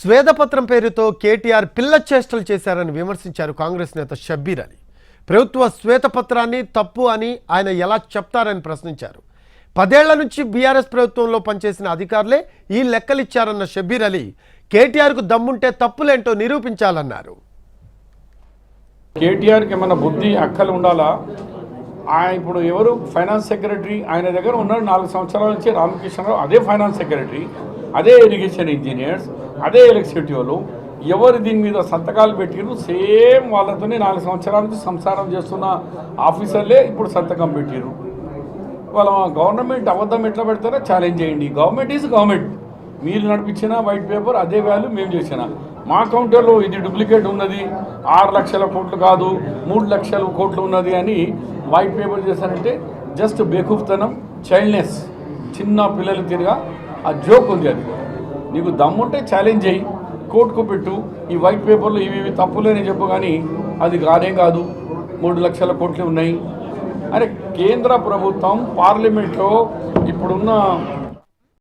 స్వేదపత్రం పేరుతో కేటీఆర్ పిల్ల చేష్టలు చేశారని విమర్శించారు కాంగ్రెస్ నేత షబ్బీర్ అలీ. ప్రభుత్వ శ్వేతపత్రాన్ని తప్పు అని ఆయన ఎలా చెప్తారని ప్రశ్నించారు. పదేళ్ళ నుంచి బీఆర్ఎస్ ప్రభుత్వంలో పనిచేసిన అధికారులే ఈ లెక్కలిచ్చారన్న షబ్బీర్ అలీ. కేటీఆర్కు దమ్ముంటే తప్పులేంటో నిరూపించాలన్నారు. కేటీఆర్కి ఏమైనా బుద్ధి అక్కలు ఉండాలా? ఆయన ఇప్పుడు ఎవరు? ఫైనాన్స్ సెక్రటరీ ఆయన దగ్గర ఉన్నారు నాలుగు సంవత్సరాల నుంచి రామకృష్ణరావు అదే ఫైనాన్స్ సెక్రటరీ. అదే ఇరిగేషన్ ఇంజనీర్స్ అదే ఎలక్ట్రిసిటీలు ఎవరు దీని మీద సంతకాలు పెట్టిరు సేమ్ వాళ్ళతోనే నాలుగు సంవత్సరాల నుంచి సంసారం చేస్తున్న ఆఫీసర్లే ఇప్పుడు సంతకం పెట్టిరు వాళ్ళ గవర్నమెంట్ అబద్ధం ఎట్లా పెడతారో ఛాలెంజ్ చేయండి. గవర్నమెంట్ ఈజ్ గవర్నమెంట్ మీరు నడిపించిన వైట్ పేపర్ అదే వాల్యూ మేము చేసిన. మా కౌంటర్లో ఇది డూప్లికేట్ ఉన్నది. ఆరు లక్షల కోట్లు కాదు మూడు లక్షల కోట్లు ఉన్నది అని వైట్ పేపర్ చేశారంటే జస్ట్ బేకూఫ్తనం చైల్డ్నెస్ చిన్న పిల్లలు తిరిగా ఆ జోక్ ఉంది అది. నీకు దమ్ముంటే ఛాలెంజ్ చేయి. కోర్టుకు పెట్టు. ఈ వైట్ పేపర్లో ఇవి ఇవి తప్పులేని చెప్పు కానీ అది కానే కాదు. మూడు లక్షల కోట్లు ఉన్నాయి. అరే కేంద్ర ప్రభుత్వం పార్లమెంట్లో ఇప్పుడున్న